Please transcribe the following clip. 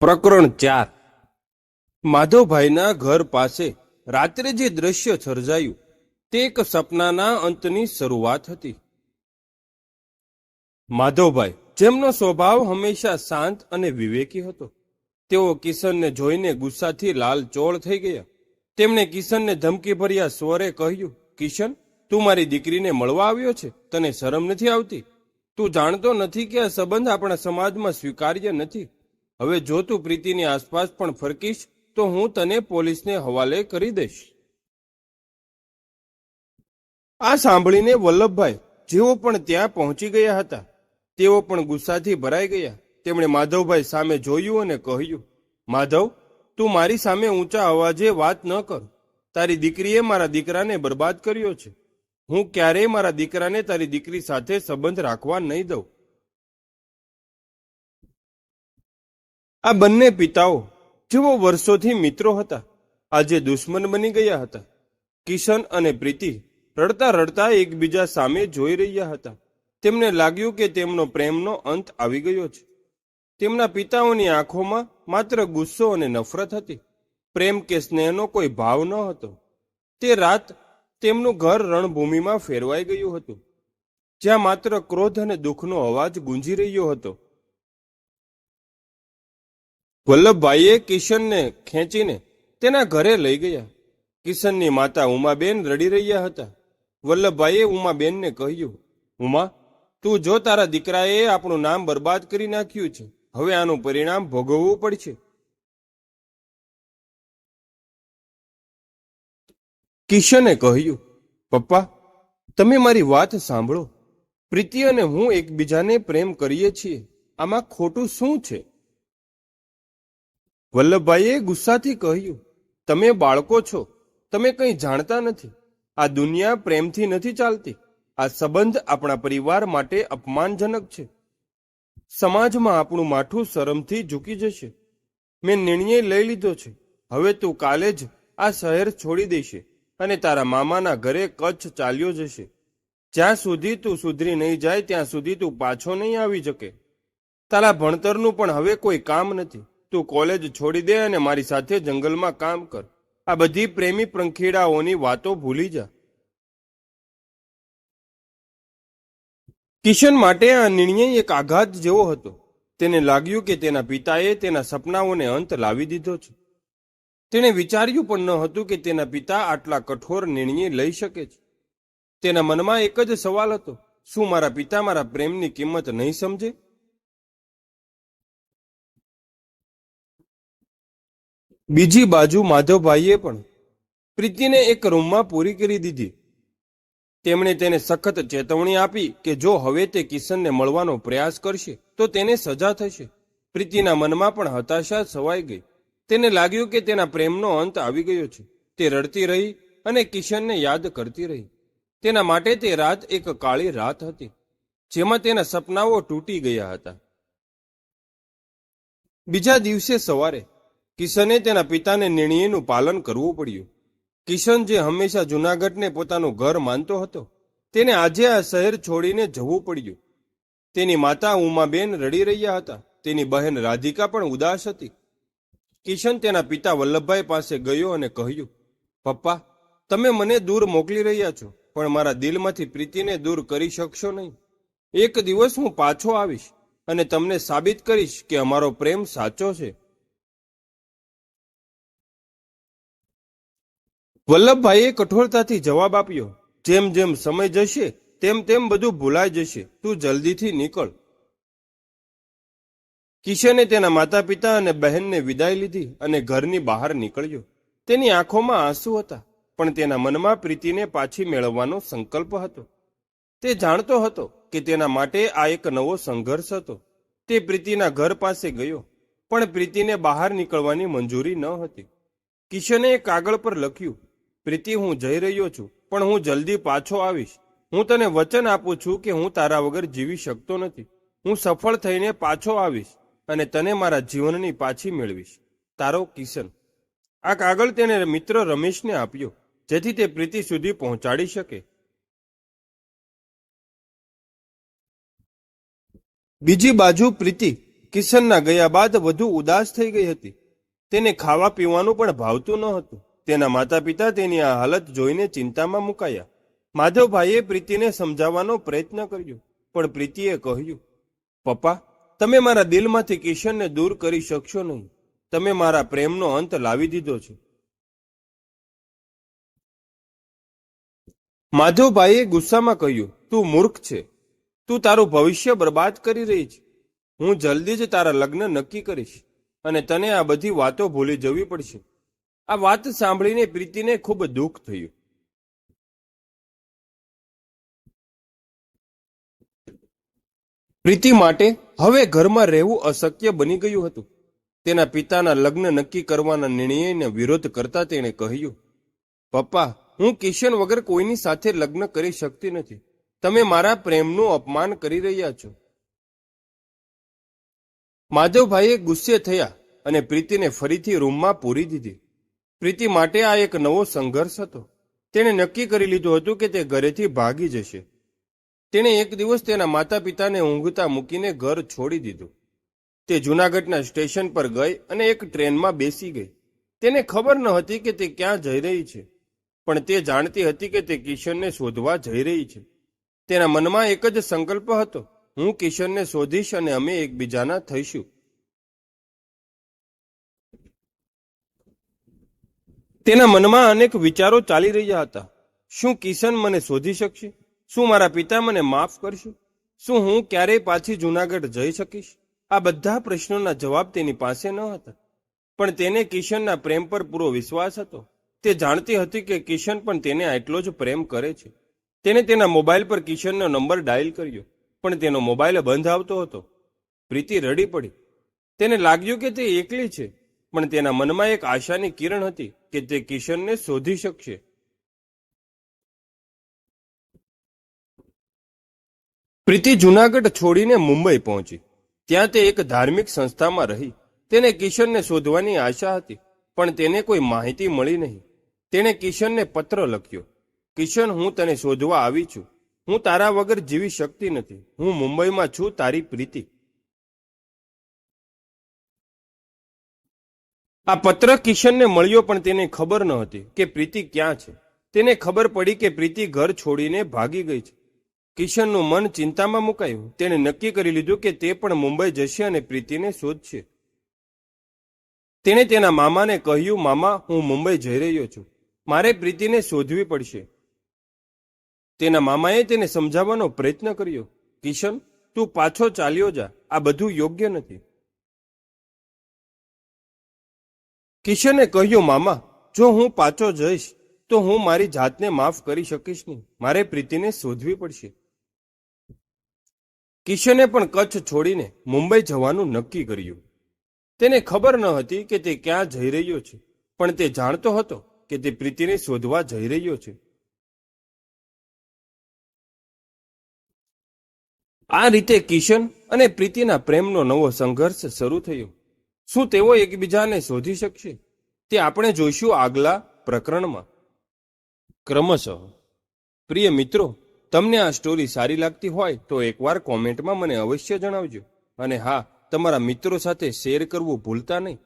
પ્રકરણ ચાર. માધવભાઈના ઘર પાસે રાત્રે જે દ્રશ્ય સર્જાયું, તે એક સપનાના અંતની શરૂઆત હતી. માધવભાઈ જેમનો સ્વભાવ હંમેશા શાંત અને વિવેકી હતો. તેઓ કિશનને જોઈને ગુસ્સાથી લાલ ચોળ થઈ ગયા. તેમણે કિશનને ધમકીભર્યા સ્વરે કહ્યું, કિશન, તું મારી દીકરીને મળવા આવ્યો છે? તને શરમ નથી આવતી? તું જાણતો નથી કે આ સંબંધ આપણા સમાજમાં સ્વીકાર્ય નથી. હવે જો તું પ્રીતિની આસપાસ પણ ફરકીશ, તો હું તને પોલીસને હવાલે કરી દઈશ. આ સાંભળીને વલ્લભભાઈ જેઓ પણ ત્યાં પહોંચી ગયા હતા, તેઓ પણ ગુસ્સાથી ભરાઈ ગયા. તેમણે માધવભાઈ સામે જોયું અને કહ્યું, માધવ, તું મારી સામે ઊંચા અવાજે વાત ન કર. તારી દીકરીએ મારા દીકરાને બરબાદ કર્યો છે. હું ક્યારેય મારા દીકરાને તારી દીકરી સાથે સંબંધ રાખવા નહીં દઉં. આ બંને પિતાઓ જેઓ વર્ષોથી મિત્રો હતા, આજે દુશ્મન બની ગયા હતા. કિશન અને પ્રીતિ રડતા રડતા એકબીજા સામે જોઈ રહ્યા હતા. તેમને લાગ્યું કે તેમનો પ્રેમનો અંત આવી ગયો છે. તેમના પિતાઓની આંખોમાં માત્ર ગુસ્સો અને નફરત હતી. પ્રેમ કે સ્નેહનો કોઈ ભાવ ન હતો. તે રાત તેમનું ઘર રણભૂમિમાં ફેરવાઈ ગયું હતું. જ્યાં માત્ર ક્રોધ અને દુઃખનો અવાજ ગુંજી રહ્યો હતો. વલ્લભભાઈએ કિશનને ખેંચીને તેના ઘરે લઈ ગયા. કિશનની માતા ઉમાબેન રડી રહ્યા હતા. વલ્લભભાઈએ ઉમાબેનને કહ્યું, ઉમા, તું જો તારા દીકરાએ આપણું નામ બરબાદ કરી નાખ્યું છે, હવે આનું પરિણામ ભોગવવું પડશે. કિશને કહ્યું, પપ્પા, તમે મારી વાત સાંભળો. પ્રીતિ અને હું એકબીજાને પ્રેમ કરીએ છીએ. આમાં ખોટું શું છે? વલ્લભભાઈએ ગુસ્સાથી કહ્યું, તમે બાળકો છો, તમે કંઈ જાણતા નથી. આ દુનિયા પ્રેમથી નથી ચાલતી. આ સંબંધ આપણા પરિવાર માટે અપમાનજનક છે. સમાજમાં આપણું માથું શરમથી ઝૂકી જશે. મેં નિર્ણય લઈ લીધો છે. હવે તું કાલે જ આ શહેર છોડી દેશે અને તારા મામાના ઘરે કચ્છ ચાલ્યો જશે. જ્યાં સુધી તું સુધરી નહીં જાય, ત્યાં સુધી તું પાછો નહીં આવી શકે. તારા ભણતરનું પણ હવે કોઈ કામ નથી. તું કોલેજ છોડી દે અને મારી સાથે જંગલમાં કામ કર. આ બધી પ્રેમી પ્રંખીડાઓની વાતો ભૂલી જા. કિશન માટે આ નિર્ણય એક આઘાત જેવો હતો. તેને લાગ્યું કે તેના પિતાએ તેના સપનાઓને અંત લાવી દીધો છે. તેણે વિચાર્યું પણ ન હતું કે તેના પિતા આટલા કઠોર નિર્ણય લઈ શકે છે. તેના મનમાં એક જ સવાલ હતો. શું મારા પિતા મારા પ્રેમની કિંમત નહીં સમજે? બીજી બાજુ માધવભાઈએ પણ પ્રીતિને એક રૂમમાં પૂરી કરી દીધી. તેમણે તેને સખત ચેતવણી આપી કે જો હવે તે કિશનને મળવાનો પ્રયાસ કરશે, તો તેને સજા થશે. પ્રીતિના મનમાં પણ હતાશા છવાઈ ગઈ. તેને લાગ્યું કે તેના પ્રેમનો અંત આવી ગયો છે. તે રડતી રહી અને કિશનને યાદ કરતી રહી. તેના માટે તે રાત એક કાળી રાત હતી, જેમાં તેના સપનાઓ તૂટી ગયા હતા. બીજા દિવસે સવારે કિશને તેના પિતાને નિર્ણયનું પાલન કરવું પડ્યું. કિશન જે હંમેશા જુનાગઢને પોતાનું ઘર માનતો હતો, તેને આજે આ શહેર છોડીને જવું પડ્યું. તેની માતા ઉમાબેન રડી રહ્યા હતા, તેની બહેન રાધિકા પણ ઉદાસ હતી. કિશન તેના પિતા વલ્લભભાઈ પાસે ગયો અને કહ્યું, પપ્પા, તમે મને દૂર મોકલી રહ્યા છો, પણ મારા દિલમાંથી પ્રીતિને દૂર કરી શકશો નહીં. એક દિવસ હું પાછો આવીશ અને તમને સાબિત કરીશ કે અમારો પ્રેમ સાચો છે. વલ્લભભાઈએ કઠોરતાથી જવાબ આપ્યો, જેમ જેમ સમય જશે, તેમ તેમ બધું ભૂલાઈ જશે. તું જલ્દીથી નીકળ. કિશને તેના માતા પિતા અને બહેનને વિદાય લીધી અને ઘરની બહાર નીકળ્યો. તેની આંખોમાં આંસુ હતા, પણ તેના મનમાં પ્રીતિને પાછી મેળવવાનો સંકલ્પ હતો. તે જાણતો હતો કે તેના માટે આ એક નવો સંઘર્ષ હતો. તે પ્રીતિના ઘર પાસે ગયો, પણ પ્રીતિને બહાર નીકળવાની મંજૂરી ન હતી. કિશને કાગળ પર લખ્યું પ્રીતિ, હું જઈ રહ્યો છું, પણ હું જલ્દી પાછો આવીશ. હું તને વચન આપું છું કે હું તારા વગર જીવી શકતો નથી. હું સફળ થઈને પાછો આવીશ અને તને મારા જીવનની પાછી મેળવીશ. તારો કિશન. આ કાગળ તેને મિત્ર રમેશને આપ્યો, જેથી તે પ્રીતિ સુધી પહોંચાડી શકે. બીજી બાજુ પ્રીતિ કિશનના ગયા બાદ વધુ ઉદાસ થઈ ગઈ હતી. તેને ખાવા પીવાનું પણ ભાવતું ન હતું. તેના માતા પિતા તેની આ હાલત જોઈને ચિંતામાં મુકાયા. માધવભાઈએ પ્રીતિને સમજાવવાનો પ્રયત્ન કર્યો, પણ પ્રીતિએ કહ્યું, પપ્પા, તમે મારા દિલમાંથી કિશનને દૂર કરી શકશો નહીં. તમે મારા પ્રેમનો અંત લાવી દીધો છે. માધવભાઈએ ગુસ્સામાં કહ્યું, તું મૂર્ખ છે. તું તારું ભવિષ્ય બરબાદ કરી રહી છે. હું જલ્દી જ તારા લગ્ન નક્કી કરીશ અને તને આ બધી વાતો ભૂલી જવી પડશે. આ વાત સાંભળીને પ્રીતિને ખૂબ દુઃખ થયું. પ્રીતિ માટે હવે ઘરમાં રહેવું અશક્ય બની ગયું હતું. તેના પિતાના લગ્ન નક્કી કરવાના નિર્ણયને વિરોધ કરતા તેણે કહ્યું, પપ્પા, હું કિશન વગર કોઈની સાથે લગ્ન કરી શકતી નથી. તમે મારા પ્રેમનું અપમાન કરી રહ્યા છો. માધવભાઈએ ગુસ્સે થયા અને પ્રીતિને ફરીથી રૂમમાં પૂરી દીધી. પ્રીતિ માટે આ એક નવો સંઘર્ષ હતો. તેણે નક્કી કરી લીધું હતું કે તે ઘરેથી ભાગી જશે. તેણે એક દિવસ તેના માતા પિતાને ઊંઘતા મૂકીને ઘર છોડી દીધું. તે જૂનાગઢના સ્ટેશન પર ગઈ અને એક ટ્રેનમાં બેસી ગઈ. તેને ખબર ન હતી કે તે ક્યાં જઈ રહી છે, પણ તે જાણતી હતી કે તે કિશનને શોધવા જઈ રહી છે. તેના મનમાં એક જ સંકલ્પ હતો, હું કિશનને શોધીશ અને અમે એકબીજાના થઈશું. તેના મનમાં અનેક વિચારો ચાલી રહ્યા હતા. શું કિશન મને શોધી શકશે? શું મારા પિતા મને માફ કરશે? શું હું ક્યારેય પાછી જૂનાગઢ જઈ શકીશ? આ બધા પ્રશ્નોના જવાબ તેની પાસે ન હતા. પણ તેને કિશનના પ્રેમ પર પૂરો વિશ્વાસ હતો. તે જાણતી હતી કે કિશન પણ તેને આટલો જ પ્રેમ કરે છે. તેને તેના મોબાઈલ પર કિશનનો નંબર ડાયલ કર્યો, પણ તેનો મોબાઈલ બંધ આવતો હતો. પ્રીતિ રડી પડી. તેને લાગ્યું કે તે એકલી છે, પણ તેના મનમાં એક આશાની કિરણ હતી. કે તે કિશનને શોધી શકશે? પ્રીતિ જુનાગઢ છોડીને મુંબઈ પહોંચી. ત્યાં તે એક ધાર્મિક સંસ્થામાં રહી. તેને કિશનને શોધવાની આશા હતી, પણ તેને કોઈ માહિતી મળી નહીં. તેણે કિશનને પત્ર લખ્યો. કિશન, હું તને શોધવા આવી છું. હું તારા વગર જીવી શકતી નથી. હું મુંબઈમાં છું તારી પ્રીતિ. આ પત્ર કિશનને મળ્યો પણ તેને ખબર ન હતી કે પ્રીતિ ક્યાં છે. તેને ખબર પડી કે પ્રીતિ ઘર છોડીને ભાગી ગઈ છે. કિશનનું મન ચિંતામાં મુકાયું. તેણે નક્કી કરી લીધું કે તે પણ મુંબઈ જશે અને પ્રીતિને શોધશે. તેણે તેના મામાને કહ્યું, મામા, હું મુંબઈ જઈ રહ્યો છું. મારે પ્રીતિને શોધવી પડશે. તેના મામાએ તેને સમજાવવાનો પ્રયત્ન કર્યો. કિશન, તું પાછો ચાલ્યો જા. આ બધું યોગ્ય નથી. કિશને કહ્યું, મામા, જો હું પાછો જઈશ, તો હું મારી જાતને માફ કરી શકીશ નહીં. મારે પ્રીતિને શોધવી પડશે. કિશને પણ કચ્છ છોડીને મુંબઈ જવાનું નક્કી કર્યું. તેને ખબર ન હતી કે તે ક્યાં જઈ રહ્યો છે, પણ તે જાણતો હતો કે તે પ્રીતિને શોધવા જઈ રહ્યો છે. આ રીતે કિશન અને પ્રીતિના પ્રેમનો નવો સંઘર્ષ શરૂ થયો. શું તેઓ એકબીજાને શોધી શકશે? તે આપણે જોઈશું આગલા પ્રકરણમાં. ક્રમશઃ, પ્રિય મિત્રો, તમને આ સ્ટોરી સારી લાગતી હોય તો એકવાર કોમેન્ટમાં મને અવશ્ય જણાવજો. અને હા, તમારા મિત્રો સાથે શેર કરવું ભૂલતા નહીં.